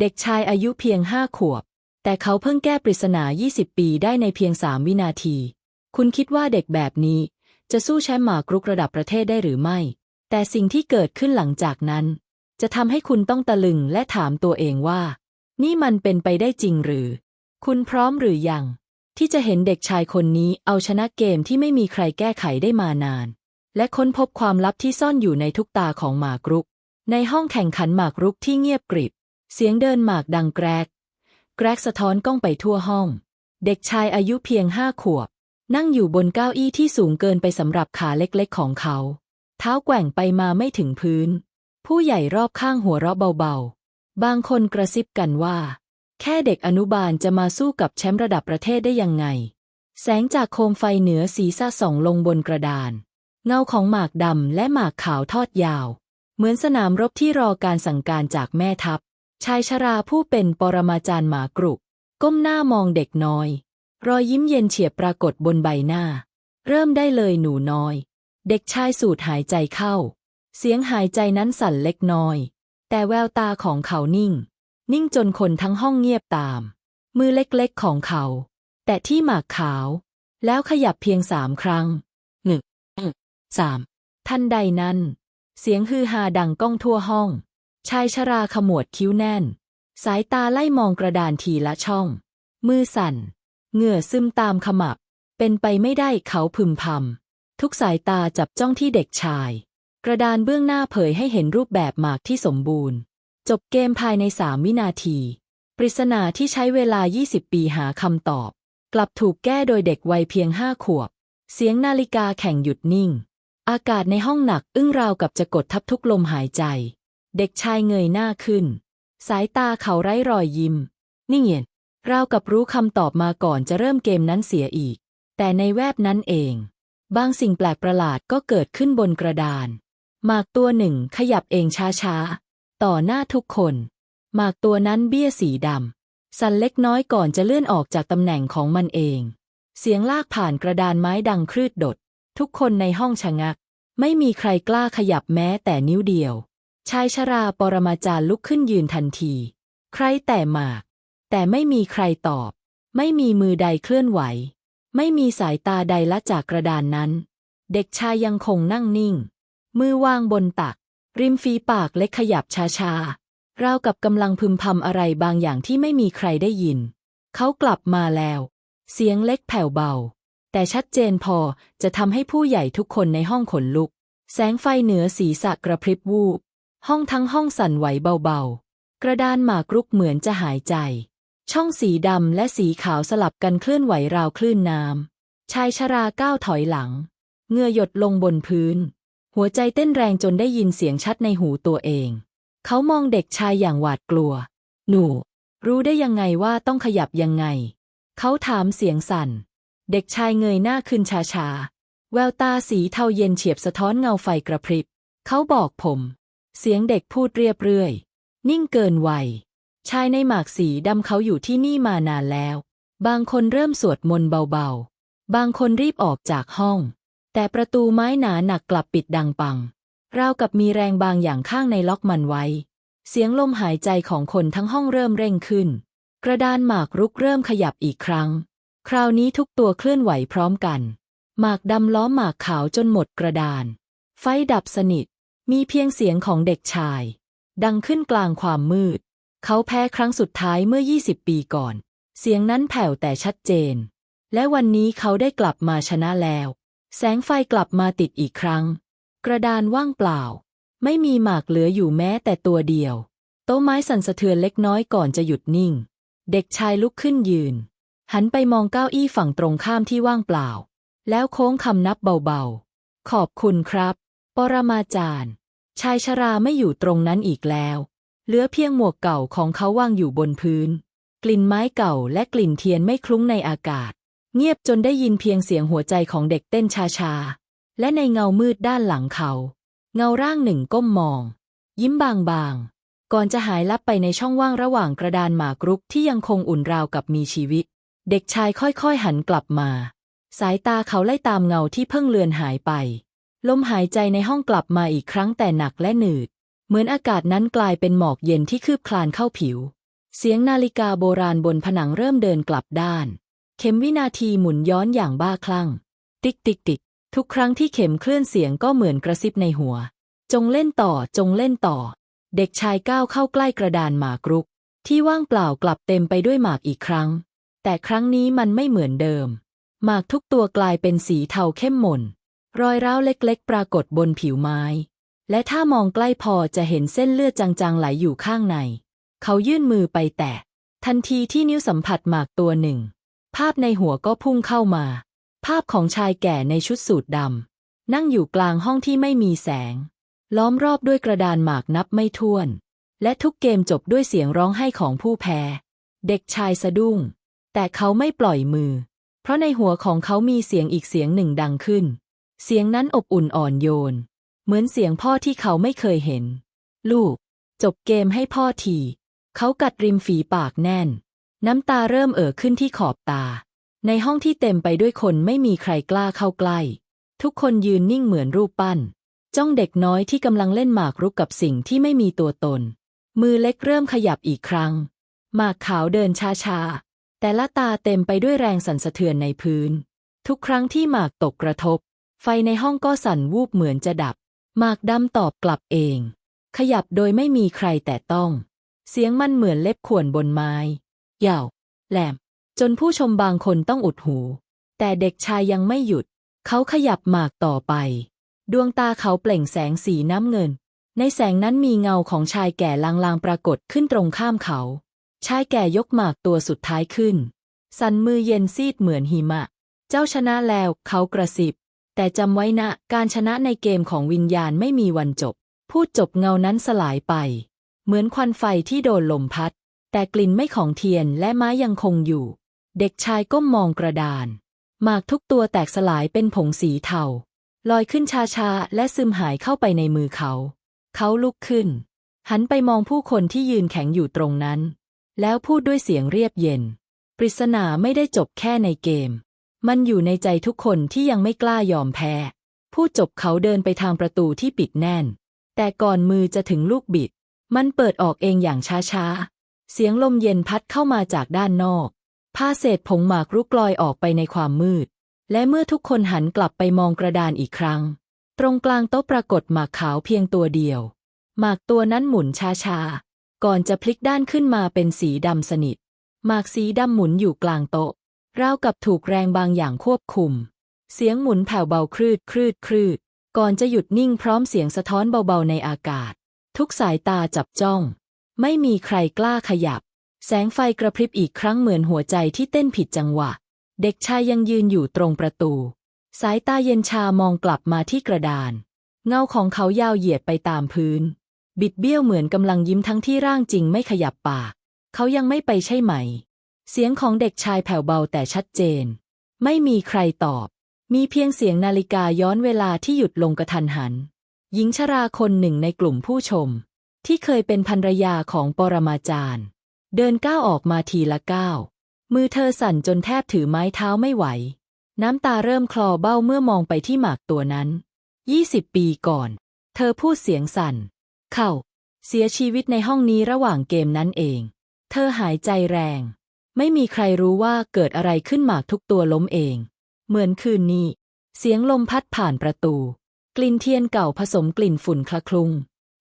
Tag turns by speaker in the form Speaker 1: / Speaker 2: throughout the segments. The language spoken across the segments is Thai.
Speaker 1: เด็กชายอายุเพียงห้าขวบ แต่เขาเพิ่งแก้ปริศนา 20 ปีได้ในเพียงสามวินาที คุณคิดว่าเด็กแบบนี้ จะสู้แชมป์หมากรุกระดับประเทศได้หรือไม่ แต่สิ่งที่เกิดขึ้นหลังจากนั้น จะทำให้คุณต้องตะลึงและถามตัวเองว่า นี่มันเป็นไปได้จริงหรือ คุณพร้อมหรือยัง ที่จะเห็นเด็กชายคนนี้เอาชนะเกมที่ไม่มีใครแก้ไขได้มานาน และค้นพบความลับที่ซ่อนอยู่ในทุกตาของหมากรุก ในห้องแข่งขันหมากรุกที่เงียบกริบ เสียงเดินหมากดังแกรก แกรกสะท้อนกล้องไปทั่วห้อง เด็กชายอายุเพียงห้าขวบ นั่งอยู่บนเก้าอี้ที่สูงเกินไปสำหรับขาเล็กๆของเขา เท้าแกว่งไปมาไม่ถึงพื้น ผู้ใหญ่รอบข้างหัวเราะเบาๆ บางคนกระซิบกันว่า แค่เด็กอนุบาลจะมาสู้กับแชมป์ระดับประเทศได้ยังไง แสงจากโคมไฟเหนือศีรษะส่องลงบนกระดาน เงาของหมากดำและหมากขาวทอดยาว เหมือนสนามรบที่รอการสั่งการจากแม่ทัพ ชายชราผู้เป็นปรมาจารย์หมากรุก ก้มหน้ามองเด็กน้อย รอยยิ้มเย็นเฉียบปรากฏบนใบหน้า เริ่มได้เลยหนูน้อย เด็กชายสูดหายใจเข้า เสียงหายใจนั้นสั่นเล็กน้อย แต่แววตาของเขานิ่ง นิ่งจนคนทั้งห้องเงียบตาม มือเล็กๆของเขา แต่ที่หมากขาว แล้วขยับเพียงสามครั้งหนึ่งสามทันใดนั้น เสียงฮือฮาดังก้องทั่วห้อง ชายชราขมวดคิ้วแน่น สายตาไล่มองกระดานทีละช่อง มือสั่น เหงื่อซึมตามขมับ เป็นไปไม่ได้เขาพึมพำทุกสายตาจับจ้องที่เด็กชาย กระดานเบื้องหน้าเผยให้เห็นรูปแบบหมากที่สมบูรณ์ จบเกมภายในสามวินาที ปริศนาที่ใช้เวลา 20 ปีหาคำตอบ กลับถูกแก้โดยเด็กวัยเพียงห้าขวบ เสียงนาฬิกาแข่งหยุดนิ่ง อากาศในห้องหนักอึ้งราวกับจะกดทับทุกลมหายใจ เด็กชายเงยหน้าขึ้น สายตาเขาไร้รอยยิ้มนิ่งเงียนราวกับรู้คำตอบมาก่อนจะเริ่มเกมนั้นเสียอีก แต่ในแวบนั้นเอง บางสิ่งแปลกประหลาดก็เกิดขึ้นบนกระดาน หมากตัวหนึ่งขยับเองช้าๆ ต่อหน้าทุกคน หมากตัวนั้นเบี้ยสีดำ สั่นเล็กน้อยก่อนจะเลื่อนออกจากตำแหน่งของมันเอง เสียงลากผ่านกระดานไม้ดังครืดดด ทุกคนในห้องชะงัก ไม่มีใครกล้าขยับแม้แต่นิ้วเดียว ชายชราปรมาจารย์ลุกขึ้นยืนทันที ใครแต่หมาก แต่ไม่มีใครตอบ ไม่มีมือใดเคลื่อนไหว ไม่มีสายตาใดละจากกระดานนั้น เด็กชายยังคงนั่งนิ่ง มือวางบนตัก ริมฝีปากเล็กขยับช้าๆราวกับกำลังพึมพำอะไรบางอย่างที่ไม่มีใครได้ยิน เขากลับมาแล้ว เสียงเล็กแผ่วเบา แต่ชัดเจนพอจะทำให้ผู้ใหญ่ทุกคนในห้องขนลุก แสงไฟเหนือศีรษะกระพริบวูบ ห้องทั้งห้องสั่นไหวเบาๆ กระดานหมากรุกเหมือนจะหายใจ ช่องสีดำและสีขาวสลับกันเคลื่อนไหวราวคลื่นน้ำ ชายชราก้าวถอยหลัง เงื่อหยดลงบนพื้น หัวใจเต้นแรงจนได้ยินเสียงชัดในหูตัวเอง เขามองเด็กชายอย่างหวาดกลัว หนู รู้ได้ยังไงว่าต้องขยับยังไง เขาถามเสียงสั่น เด็กชายเงยหน้าขึ้นช้าๆ แววตาสีเทาเย็นเฉียบสะท้อนเงาไฟกระพริบ เขาบอกผม เสียงเด็กพูดเรียบเรื่อย นิ่งเกินวัย ชายในหมากสีดำเขาอยู่ที่นี่มานานแล้ว บางคนเริ่มสวดมนต์เบาๆ บางคนรีบออกจากห้อง แต่ประตูไม้หนาหนักกลับปิดดังปัง ราวกับมีแรงบางอย่างข้างในล็อกมันไว้ เสียงลมหายใจของคนทั้งห้องเริ่มเร่งขึ้น กระดานหมากรุกเริ่มขยับอีกครั้ง คราวนี้ทุกตัวเคลื่อนไหวพร้อมกัน หมากดำล้อมหมากขาวจนหมดกระดาน ไฟดับสนิท มีเพียงเสียงของเด็กชาย ดังขึ้นกลางความมืด เขาแพ้ครั้งสุดท้ายเมื่อ 20 ปีก่อน เสียงนั้นแผ่วแต่ชัดเจน และวันนี้เขาได้กลับมาชนะแล้ว แสงไฟกลับมาติดอีกครั้ง กระดานว่างเปล่า ไม่มีหมากเหลืออยู่แม้แต่ตัวเดียว โต๊ะไม้สั่นสะเทือนเล็กน้อยก่อนจะหยุดนิ่ง เด็กชายลุกขึ้นยืน หันไปมองเก้าอี้ฝั่งตรงข้ามที่ว่างเปล่า แล้วโค้งคำนับเบาๆ ขอบคุณครับ ปรมาจารย์ ชายชราไม่อยู่ตรงนั้นอีกแล้ว เหลือเพียงหมวกเก่าของเขาวางอยู่บนพื้น กลิ่นไม้เก่าและกลิ่นเทียนไม่คลุ้งในอากาศ เงียบจนได้ยินเพียงเสียงหัวใจของเด็กเต้นชาๆ และในเงามืดด้านหลังเขา เงาร่างหนึ่งก้มมอง ยิ้มบางๆ ก่อนจะหายลับไปในช่องว่างระหว่างกระดานหมากรุกที่ยังคงอุ่นราวกับมีชีวิต เด็กชายค่อยๆหันกลับมา สายตาเขาไล่ตามเงาที่เพิ่งเลือนหายไป ลมหายใจในห้องกลับมาอีกครั้งแต่หนักและหนืด เหมือนอากาศนั้นกลายเป็นหมอกเย็นที่คืบคลานเข้าผิว เสียงนาฬิกาโบราณบนผนังเริ่มเดินกลับด้าน เข็มวินาทีหมุนย้อนอย่างบ้าคลั่ง ติ๊กติ๊กติ๊กทุกครั้งที่เข็มเคลื่อนเสียงก็เหมือนกระซิบในหัว จงเล่นต่อจงเล่นต่อ เด็กชายก้าวเข้าใกล้กระดานหมากรุก ที่ว่างเปล่ากลับเต็มไปด้วยหมากอีกครั้ง แต่ครั้งนี้มันไม่เหมือนเดิม หมากทุกตัวกลายเป็นสีเทาเข้มหม่น รอยร้าวเล็กๆ ปรากฏบนผิวไม้ และถ้ามองใกล้พอจะเห็นเส้นเลือดจางๆ ไหลอยู่ข้างใน เขายื่นมือไปแตะ ทันทีที่นิ้วสัมผัสหมากตัวหนึ่ง ภาพในหัวก็พุ่งเข้ามา ภาพของชายแก่ในชุดสูทดำนั่งอยู่กลางห้องที่ไม่มีแสง ล้อมรอบด้วยกระดานหมากนับไม่ถ้วน และทุกเกมจบด้วยเสียงร้องไห้ของผู้แพ้ เด็กชายสะดุ้ง แต่เขาไม่ปล่อยมือ เพราะในหัวของเขามีเสียงอีกเสียงหนึ่งดังขึ้น เสียงนั้นอบอุ่นอ่อนโยน เหมือนเสียงพ่อที่เขาไม่เคยเห็น ลูก จบเกมให้พ่อที เขากัดริมฝีปากแน่น น้ำตาเริ่มเอ่อขึ้นที่ขอบตา ในห้องที่เต็มไปด้วยคนไม่มีใครกล้าเข้าใกล้ ทุกคนยืนนิ่งเหมือนรูปปั้น จ้องเด็กน้อยที่กำลังเล่นหมากรุกกับสิ่งที่ไม่มีตัวตน มือเล็กเริ่มขยับอีกครั้ง หมากขาวเดินช้าๆแต่ละตาเต็มไปด้วยแรงสั่นสะเทือนในพื้น ทุกครั้งที่หมากตกกระทบ ไฟในห้องก็สั่นวูบเหมือนจะดับหมากดำตอบกลับเอง ขยับโดยไม่มีใครแต่ต้อง เสียงมันเหมือนเล็บข่วนบนไม้ยาวแหลม จนผู้ชมบางคนต้องอุดหู แต่เด็กชายยังไม่หยุด เขาขยับหมากต่อไป ดวงตาเขาเปล่งแสงสีน้ำเงิน ในแสงนั้นมีเงาของชายแก่ลางๆปรากฏขึ้นตรงข้ามเขา ชายแก่ยกหมากตัวสุดท้ายขึ้น สันมือเย็นซีดเหมือนหิมะ เจ้าชนะแล้วเขากระซิบ แต่จำไว้นะ การชนะในเกมของวิญญาณไม่มีวันจบ พูดจบเงานั้นสลายไป เหมือนควันไฟที่โดนลมพัด แต่กลิ่นไม่ของเทียนและไม้ยังคงอยู่ เด็กชายก้มมองกระดาน หมากทุกตัวแตกสลายเป็นผงสีเทา ลอยขึ้นช้าๆ และซึมหายเข้าไปในมือเขา เขาลุกขึ้น หันไปมองผู้คนที่ยืนแข็งอยู่ตรงนั้น แล้วพูดด้วยเสียงเรียบเย็น ปริศนาไม่ได้จบแค่ในเกม มันอยู่ในใจทุกคนที่ยังไม่กล้ายอมแพ้พูดจบเขาเดินไปทางประตูที่ปิดแน่น แต่ก่อนมือจะถึงลูกบิด มันเปิดออกเองอย่างช้าๆ เสียงลมเย็นพัดเข้ามาจากด้านนอก ผ้าเศษผงหมากรุกลอยออกไปในความมืด และเมื่อทุกคนหันกลับไปมองกระดานอีกครั้ง ตรงกลางโต๊ะปรากฏหมากขาวเพียงตัวเดียว หมากตัวนั้นหมุนช้าๆ ก่อนจะพลิกด้านขึ้นมาเป็นสีดำสนิท หมากสีดำหมุนอยู่กลางโต๊ะ ราวกับถูกแรงบางอย่างควบคุม เสียงหมุนแผ่วเบาครืดครืดครืด ก่อนจะหยุดนิ่งพร้อมเสียงสะท้อนเบาๆในอากาศ ทุกสายตาจับจ้อง ไม่มีใครกล้าขยับ แสงไฟกระพริบอีกครั้งเหมือนหัวใจที่เต้นผิดจังหวะ เด็กชายยังยืนอยู่ตรงประตู สายตาเย็นชามองกลับมาที่กระดาน เงาของเขายาวเหยียดไปตามพื้น บิดเบี้ยวเหมือนกำลังยิ้มทั้งที่ร่างจริงไม่ขยับปาก เขายังไม่ไปใช่ไหม เสียงของเด็กชายแผ่วเบาแต่ชัดเจน ไม่มีใครตอบ มีเพียงเสียงนาฬิกาย้อนเวลาที่หยุดลงกระทันหัน หญิงชราคนหนึ่งในกลุ่มผู้ชม ที่เคยเป็นภรรยาของปรมาจารย์ เดินก้าวออกมาทีละก้าวมือเธอสั่นจนแทบถือไม้เท้าไม่ไหว น้ำตาเริ่มคลอเบ้าเมื่อมองไปที่หมากตัวนั้นยี่สิบปีก่อน เธอพูดเสียงสั่น เข้า เสียชีวิตในห้องนี้ระหว่างเกมนั้นเอง เธอหายใจแรง ไม่มีใครรู้ว่าเกิดอะไรขึ้นหมากทุกตัวล้มเอง เหมือนคืนนี้ เสียงลมพัดผ่านประตู กลิ่นเทียนเก่าผสมกลิ่นฝุ่นคละคลุง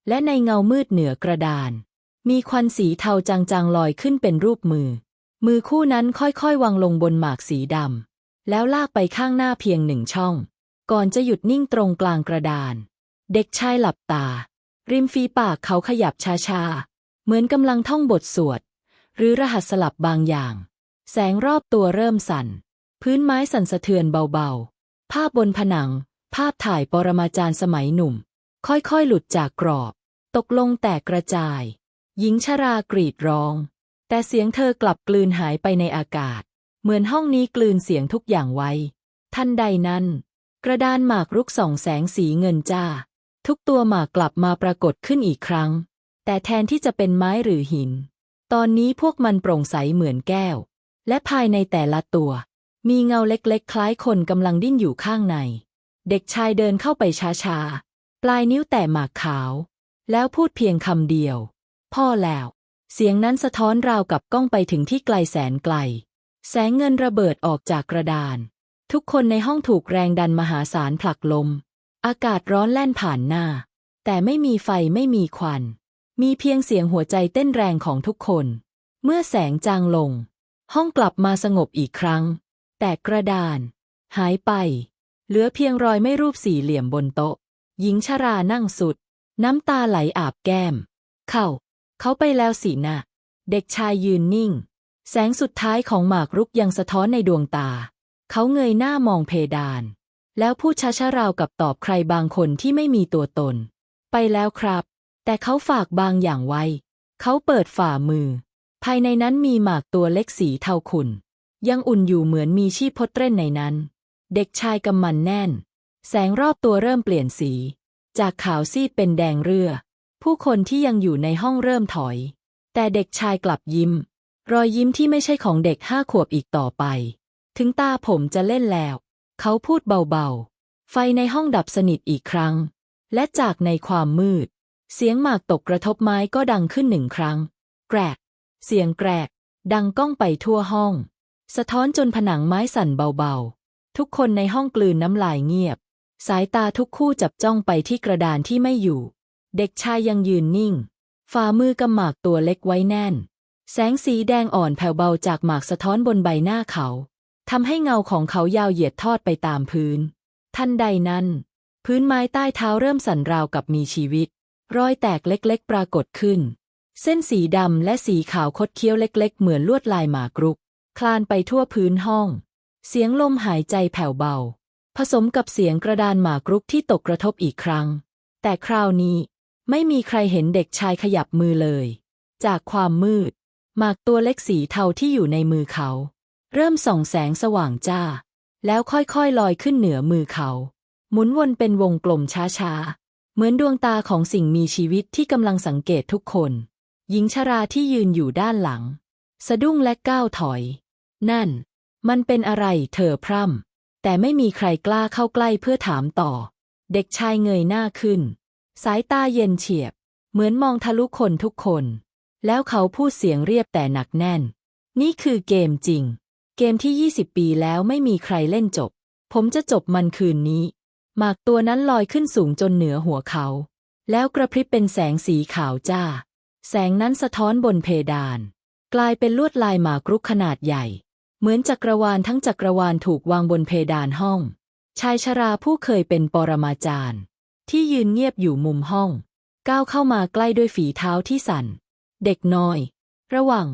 Speaker 1: และในเงามืดเหนือกระดาน มีควันสีเทาจางๆลอยขึ้นเป็นรูปมือ มือคู่นั้นค่อยๆ วางลงบนหมากสีดำแล้วลากไปข้างหน้าเพียงหนึ่งช่อง ก่อนจะหยุดนิ่งตรงกลางกระดาน เด็กชายหลับตา ริมฝีปากเขาขยับช้าๆเหมือนกำลังท่องบทสวด หรือรหัสสลับบางอย่าง แสงรอบตัวเริ่มสั่น พื้นไม้สั่นสะเทือนเบาๆ ภาพบนผนัง ภาพถ่ายปรมาจารย์สมัยหนุ่ม ค่อยๆ หลุดจากกรอบ ตกลงแตกกระจาย หญิงชรากรีดร้อง แต่เสียงเธอกลับกลืนหายไปในอากาศ เหมือนห้องนี้กลืนเสียงทุกอย่างไว้ ทันใดนั้น กระดานหมากรุกส่องแสงสีเงินจ้า ทุกตัวหมากกลับมาปรากฏขึ้นอีกครั้งแต่แทนที่จะเป็นไม้หรือหิน ตอนนี้พวกมันโปร่งใสเหมือนแก้ว และภายในแต่ละตัว มีเงาเล็กๆ คล้ายคนกำลังดิ้นอยู่ข้างใน เด็กชายเดินเข้าไปช้าๆ ปลายนิ้วแตะหมากขาว แล้วพูดเพียงคำเดียว พ่อแล้ว เสียงนั้นสะท้อนราวกับก้องไปถึงที่ไกลแสนไกล แสงเงินระเบิดออกจากกระดาน ทุกคนในห้องถูกแรงดันมหาศาลผลักลม อากาศร้อนแล่นผ่านหน้า แต่ไม่มีไฟไม่มีควัน มีเพียงเสียงหัวใจเต้นแรงของทุกคน เมื่อแสงจางลง ห้องกลับมาสงบอีกครั้ง แต่กระดาน หายไป เหลือเพียงรอยไม่รูปสี่เหลี่ยมบนโต๊ะ หญิงชรานั่งสุด น้ำตาไหลอาบแก้ม เข้า เขาไปแล้วสินะ เด็กชายยืนนิ่ง แสงสุดท้ายของหมากรุกยังสะท้อนในดวงตา เขาเงยหน้ามองเพดาน แล้วพูดช้าๆราวกับตอบใครบางคนที่ไม่มีตัวตน ไปแล้วครับ แต่เขาฝากบางอย่างไว้ เขาเปิดฝ่ามือ ภายในนั้นมีหมากตัวเล็กสีเทาขุ่น ยังอุ่นอยู่เหมือนมีชีพพดเต้นในนั้น เด็กชายกำมันแน่น แสงรอบตัวเริ่มเปลี่ยนสี จากขาวซีดเป็นแดงเรือ ผู้คนที่ยังอยู่ในห้องเริ่มถอย แต่เด็กชายกลับยิ้ม รอยยิ้มที่ไม่ใช่ของเด็กห้าขวบอีกต่อไป ถึงตาผมจะเล่นแล้ว เขาพูดเบาๆ ไฟในห้องดับสนิทอีกครั้ง และจากในความมืด เสียงหมากตกกระทบไม้ก็ดังขึ้นหนึ่งครั้ง แกรก เสียงแกรก ดังก้องไปทั่วห้อง สะท้อนจนผนังไม้สั่นเบาๆ ทุกคนในห้องกลืนน้ำลายเงียบ สายตาทุกคู่จับจ้องไปที่กระดานที่ไม่อยู่ เด็กชายยังยืนนิ่ง ฝ่ามือกำหมากตัวเล็กไว้แน่น แสงสีแดงอ่อนแผ่วเบาจากหมากสะท้อนบนใบหน้าเขาทำให้เงาของเขายาวเหยียดทอดไปตามพื้น ทันใดนั้น พื้นไม้ใต้เท้าเริ่มสั่นราวกับมีชีวิต รอยแตกเล็กๆ ปรากฏขึ้น เส้นสีดำและสีขาวคดเคี้ยวเล็ก ๆ เหมือนลวดลายหมากรุก คลานไปทั่วพื้นห้อง เสียงลมหายใจแผ่วเบา ผสมกับเสียงกระดานหมากรุกที่ตกกระทบอีกครั้ง แต่คราวนี้ไม่มีใครเห็นเด็กชายขยับมือเลย จากความมืด หมากตัวเล็กสีเทาที่อยู่ในมือเขา เริ่มส่องแสงสว่างจ้า แล้วค่อยๆลอยขึ้นเหนือมือเขา หมุนวนเป็นวงกลมช้าๆ เหมือนดวงตาของสิ่งมีชีวิตที่กำลังสังเกตทุกคน หญิงชราที่ยืนอยู่ด้านหลัง สะดุ้งและก้าวถอย นั่น มันเป็นอะไรเธอพร่ำ แต่ไม่มีใครกล้าเข้าใกล้เพื่อถามต่อ เด็กชายเงยหน้าขึ้น สายตาเย็นเฉียบ เหมือนมองทะลุคนทุกคน แล้วเขาพูดเสียงเรียบแต่หนักแน่น นี่คือเกมจริง เกมที่ 20 ปีแล้วไม่มีใครเล่นจบ ผมจะจบมันคืนนี้ หมากตัวนั้นลอยขึ้นสูงจนเหนือหัวเขา แล้วกระพริบเป็นแสงสีขาวจ้า แสงนั้นสะท้อนบนเพดาน กลายเป็นลวดลายหมากรุกขนาดใหญ่ เหมือนจักรวาลทั้งจักรวาลถูกวางบนเพดานห้อง ชายชราผู้เคยเป็นปรมาจารย์ ที่ยืนเงียบอยู่มุมห้อง ก้าวเข้ามาใกล้ด้วยฝีเท้าที่สั่น เด็กน้อย ระวัง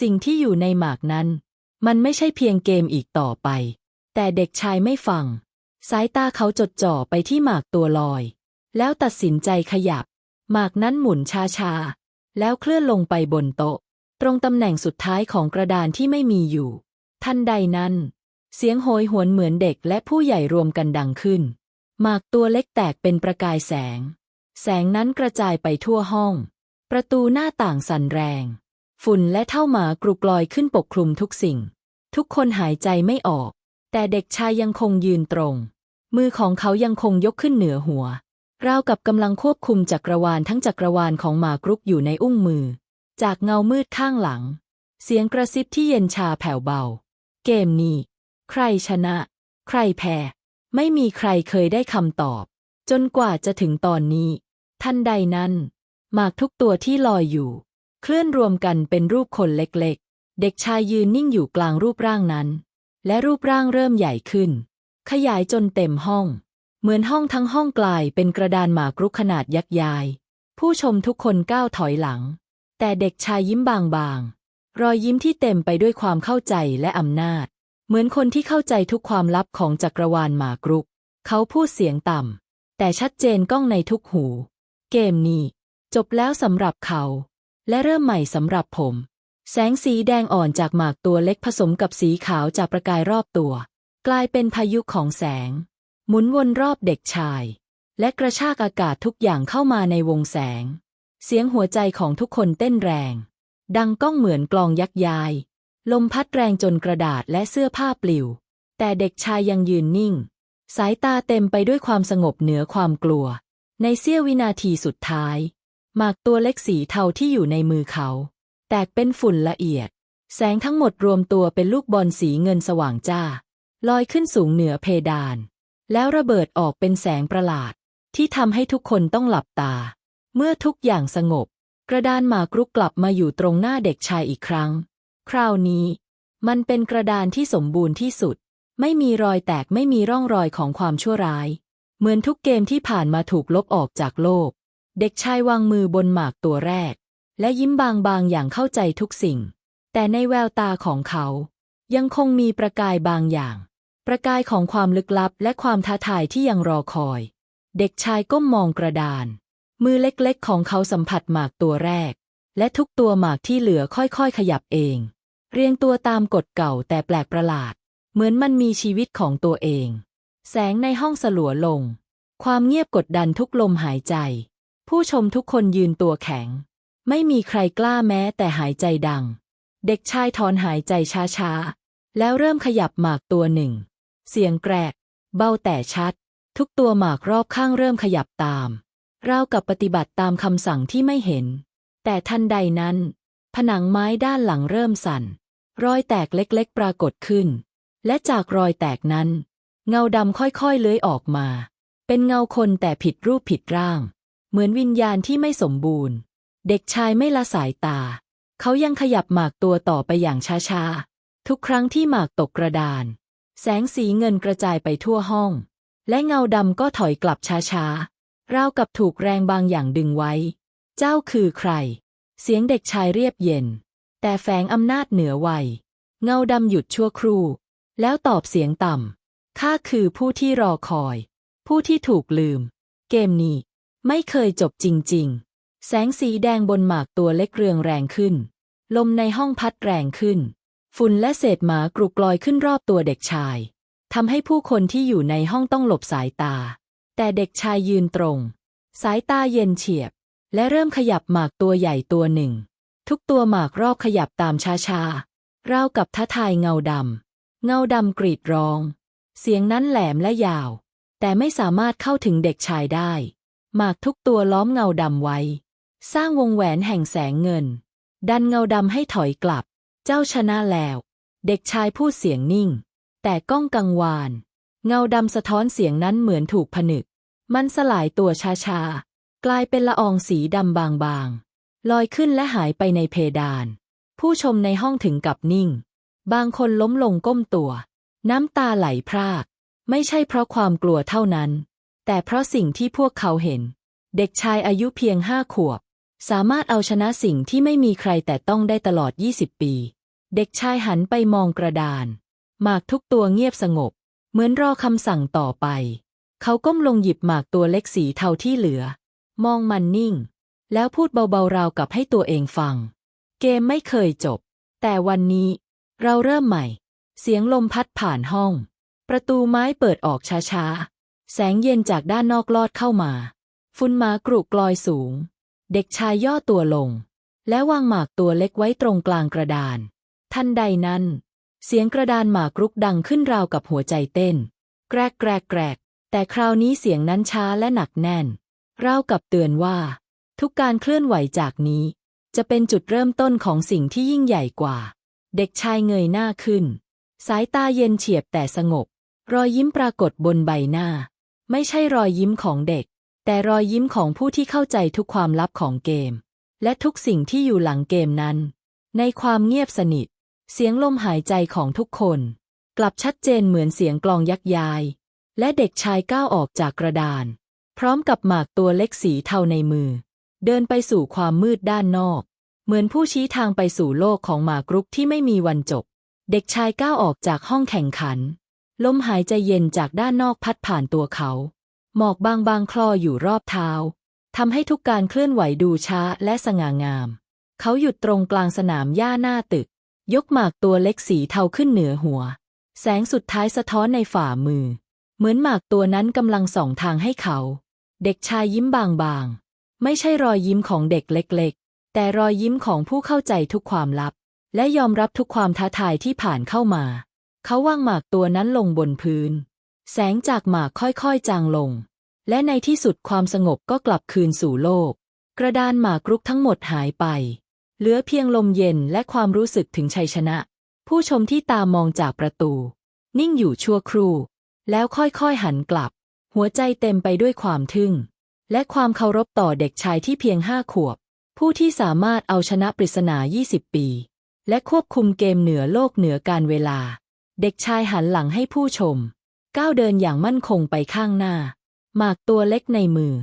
Speaker 1: สิ่งที่อยู่ในหมากนั้น มันไม่ใช่เพียงเกมอีกต่อไป แต่เด็กชายไม่ฟัง สายตาเขาจดจ่อไปที่หมากตัวลอย แล้วตัดสินใจขยับ หมากนั้นหมุนช้าๆ แล้วเคลื่อนลงไปบนโต๊ะ ตรงตำแหน่งสุดท้ายของกระดานที่ไม่มีอยู่ ทันใดนั้น เสียงโหยหวนเหมือนเด็กและผู้ใหญ่รวมกันดังขึ้น หมากตัวเล็กแตกเป็นประกายแสง แสงนั้นกระจายไปทั่วห้อง ประตูหน้าต่างสั่นแรง ฝุ่นและเท่าหมากรุกลอยขึ้นปกคลุมทุกสิ่ง ทุกคนหายใจไม่ออก แต่เด็กชายยังคงยืนตรง มือของเขายังคงยกขึ้นเหนือหัว ราวกับกำลังควบคุมจักรวาลทั้งจักรวาลของหมากรุกอยู่ในอุ้งมือ จากเงามืดข้างหลัง เสียงกระซิบที่เย็นชาแผ่วเบา เกมนี้ ใครชนะ ใครแพ้ ไม่มีใครเคยได้คำตอบ จนกว่าจะถึงตอนนี้ทันใดนั้นหมากทุกตัวที่ลอยอยู่ เคลื่อนรวมกันเป็นรูปคนเล็กๆ เด็กชายยืนนิ่งอยู่กลางรูปร่างนั้น และรูปร่างเริ่มใหญ่ขึ้น ขยายจนเต็มห้อง เหมือนห้องทั้งห้องกลายเป็นกระดานหมากรุกขนาดยักษ์ยาย ผู้ชมทุกคนก้าวถอยหลัง แต่เด็กชายยิ้มบางๆ รอยยิ้มที่เต็มไปด้วยความเข้าใจและอำนาจ เหมือนคนที่เข้าใจทุกความลับของจักรวาลหมากรุก เขาพูดเสียงต่ำแต่ชัดเจนก้องในทุกหู เกมนี้ จบแล้วสำหรับเขา และเริ่มใหม่สำหรับผม แสงสีแดงอ่อนจากหมากตัวเล็กผสมกับสีขาวจากประกายรอบตัว กลายเป็นพายุของแสง หมุนวนรอบเด็กชาย และกระชากอากาศทุกอย่างเข้ามาในวงแสง เสียงหัวใจของทุกคนเต้นแรง ดังก้องเหมือนกลองยักษ์ยาย ลมพัดแรงจนกระดาษและเสื้อผ้าปลิว แต่เด็กชายยังยืนนิ่ง สายตาเต็มไปด้วยความสงบเหนือความกลัว ในเสี้ยววินาทีสุดท้าย หมากตัวเล็กสีเทาที่อยู่ในมือเขา แตกเป็นฝุ่นละเอียด แสงทั้งหมดรวมตัวเป็นลูกบอลสีเงินสว่างจ้า ลอยขึ้นสูงเหนือเพดาน แล้วระเบิดออกเป็นแสงประหลาด ที่ทำให้ทุกคนต้องหลับตา เมื่อทุกอย่างสงบ กระดานหมากรุกกลับมาอยู่ตรงหน้าเด็กชายอีกครั้ง คราวนี้ มันเป็นกระดานที่สมบูรณ์ที่สุด ไม่มีรอยแตกไม่มีร่องรอยของความชั่วร้าย เหมือนทุกเกมที่ผ่านมาถูกลบออกจากโลก เด็กชายวางมือบนหมากตัวแรก และยิ้มบางๆอย่างเข้าใจทุกสิ่ง แต่ในแววตาของเขา ยังคงมีประกายบางอย่าง ประกายของความลึกลับและความท้าทายที่ยังรอคอย เด็กชายก้มมองกระดาน มือเล็กๆ ของเขาสัมผัสหมากตัวแรก และทุกตัวหมากที่เหลือค่อยๆ ขยับเอง เรียงตัวตามกฎเก่าแต่แปลกประหลาด เหมือนมันมีชีวิตของตัวเอง แสงในห้องสลัวลง ความเงียบกดดันทุกลมหายใจ ผู้ชมทุกคนยืนตัวแข็ง ไม่มีใครกล้าแม้แต่หายใจดัง เด็กชายถอนหายใจช้าๆ แล้วเริ่มขยับหมากตัวหนึ่ง เสียงแกรก เบาแต่ชัด ทุกตัวหมากรอบข้างเริ่มขยับตามราวกับปฏิบัติตามคำสั่งที่ไม่เห็น แต่ทันใดนั้น ผนังไม้ด้านหลังเริ่มสั่น รอยแตกเล็กๆ ปรากฏขึ้น และจากรอยแตกนั้น เงาดำค่อยๆ เลื้อยออกมา เป็นเงาคนแต่ผิดรูปผิดร่าง เหมือนวิญญาณที่ไม่สมบูรณ์ เด็กชายไม่ละสายตา เขายังขยับหมากตัวต่อไปอย่างช้าๆ ทุกครั้งที่หมากตกกระดาน แสงสีเงินกระจายไปทั่วห้อง และเงาดำก็ถอยกลับช้าๆ ราวกับถูกแรงบางอย่างดึงไว้ เจ้าคือใคร เสียงเด็กชายเรียบเย็น แต่แฝงอำนาจเหนือวัย เงาดำหยุดชั่วครู่ แล้วตอบเสียงต่ำข้าคือผู้ที่รอคอย ผู้ที่ถูกลืม เกมนี้ ไม่เคยจบจริง ๆ แสงสีแดงบนหมากตัวเล็กเรืองแรงขึ้น ลมในห้องพัดแรงขึ้น ฝุ่นและเศษหมากรุกลอยขึ้นรอบตัวเด็กชายทำให้ผู้คนที่อยู่ในห้องต้องหลบสายตา แต่เด็กชายยืนตรง สายตาเย็นเฉียบ และเริ่มขยับหมากตัวใหญ่ตัวหนึ่ง ทุกตัวหมากรอบขยับตามช้าๆราวกับท้าทายเงาดำเงาดำกรีดร้อง เสียงนั้นแหลมและยาว แต่ไม่สามารถเข้าถึงเด็กชายได้ หมากทุกตัวล้อมเงาดำไว้ สร้างวงแหวนแห่งแสงเงิน ดันเงาดำให้ถอยกลับ เจ้าชนะแล้ว เด็กชายพูดเสียงนิ่ง แต่ก้องกังวาน เงาดำสะท้อนเสียงนั้นเหมือนถูกผนึก มันสลายตัวช้าๆ กลายเป็นละอองสีดำบางๆ ลอยขึ้นและหายไปในเพดาน ผู้ชมในห้องถึงกับนิ่ง บางคนล้มลงก้มตัว น้ำตาไหลพราก ไม่ใช่เพราะความกลัวเท่านั้น แต่เพราะสิ่งที่พวกเขาเห็น เด็กชายอายุเพียงห้าขวบ สามารถเอาชนะสิ่งที่ไม่มีใครแต่ต้องได้ตลอด 20 ปี เด็กชายหันไปมองกระดาน หมากทุกตัวเงียบสงบ เหมือนรอคำสั่งต่อไป เขาก้มลงหยิบหมากตัวเล็กสีเทาที่เหลือ มองมันนิ่ง แล้วพูดเบาๆราวกับให้ตัวเองฟัง เกมไม่เคยจบ แต่วันนี้ เราเริ่มใหม่ เสียงลมพัดผ่านห้อง ประตูไม้เปิดออกช้าๆ แสงเย็นจากด้านนอกลอดเข้ามา ฝุ่นมากรุกลอยสูง เด็กชายย่อตัวลง และวางหมากตัวเล็กไว้ตรงกลางกระดาน ทันใดนั้น เสียงกระดานหมากรุกดังขึ้นราวกับหัวใจเต้น แกรกแกรกแกรก แต่คราวนี้เสียงนั้นช้าและหนักแน่น ราวกับเตือนว่า ทุกการเคลื่อนไหวจากนี้ จะเป็นจุดเริ่มต้นของสิ่งที่ยิ่งใหญ่กว่า เด็กชายเงยหน้าขึ้น สายตาเย็นเฉียบแต่สงบ รอยยิ้มปรากฏบนใบหน้า ไม่ใช่รอยยิ้มของเด็ก แต่รอยยิ้มของผู้ที่เข้าใจทุกความลับของเกม และทุกสิ่งที่อยู่หลังเกมนั้น ในความเงียบสนิท เสียงลมหายใจของทุกคน กลับชัดเจนเหมือนเสียงกลองยักยาย และเด็กชายก้าวออกจากกระดาน พร้อมกับหมากตัวเล็กสีเทาในมือ เดินไปสู่ความมืดด้านนอก เหมือนผู้ชี้ทางไปสู่โลกของหมากรุกที่ไม่มีวันจบ เด็กชายก้าวออกจากห้องแข่งขัน ลมหายใจเย็นจากด้านนอกพัดผ่านตัวเขา หมอกบางบางๆ คลออยู่รอบเท้าทำให้ทุกการเคลื่อนไหวดูช้าและสง่างาม เขาหยุดตรงกลางสนามหญ้าหน้าตึก ยกหมากตัวเล็กสีเทาขึ้นเหนือหัว แสงสุดท้ายสะท้อนในฝ่ามือ เหมือนหมากตัวนั้นกำลังส่องทางให้เขา เด็กชายยิ้มบางๆ ไม่ใช่รอยยิ้มของเด็กเล็กๆ แต่รอยยิ้มของผู้เข้าใจทุกความลับ และยอมรับทุกความท้าทายที่ผ่านเข้ามา เขาวางหมากตัวนั้นลงบนพื้น แสงจากหมากค่อยๆจางลง และในที่สุดความสงบก็กลับคืนสู่โลก กระดานหมากรุกทั้งหมดหายไป เหลือเพียงลมเย็นและความรู้สึกถึงชัยชนะ ผู้ชมที่ตามองจากประตู นิ่งอยู่ชั่วครู่ แล้วค่อยๆหันกลับ หัวใจเต็มไปด้วยความทึ่ง และความเคารพต่อเด็กชายที่เพียงห้าขวบ ผู้ที่สามารถเอาชนะปริศนา 20 ปี และควบคุมเกมเหนือโลกเหนือการเวลา เด็กชายหันหลังให้ผู้ชม ก้าวเดินอย่างมั่นคงไปข้างหน้า หมากตัวเล็กในมือ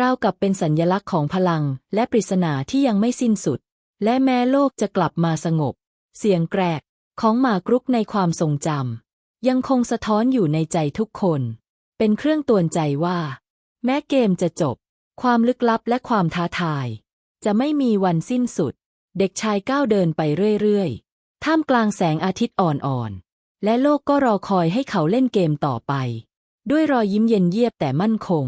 Speaker 1: ราวกับเป็นสัญญลักษณ์ของพลังและปริศนาที่ยังไม่สิ้นสุด และแม้โลกจะกลับมาสงบ เสียงแกรกของหมากรุกในความทรงจำยังคงสะท้อนอยู่ในใจทุกคน เป็นเครื่องตวนใจว่า แม้เกมจะจบ ความลึกลับและความท้าทาย จะไม่มีวันสิ้นสุด เด็กชายก้าวเดินไปเรื่อยๆ ท่ามกลางแสงอาทิตย์อ่อนๆ และโลกก็รอคอยให้เขาเล่นเกมต่อไป ด้วยรอยยิ้มเย็นเยียบแต่มั่นคง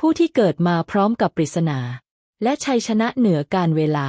Speaker 1: ผู้ที่เกิดมาพร้อมกับปริศนา และชัยชนะเหนือการเวลา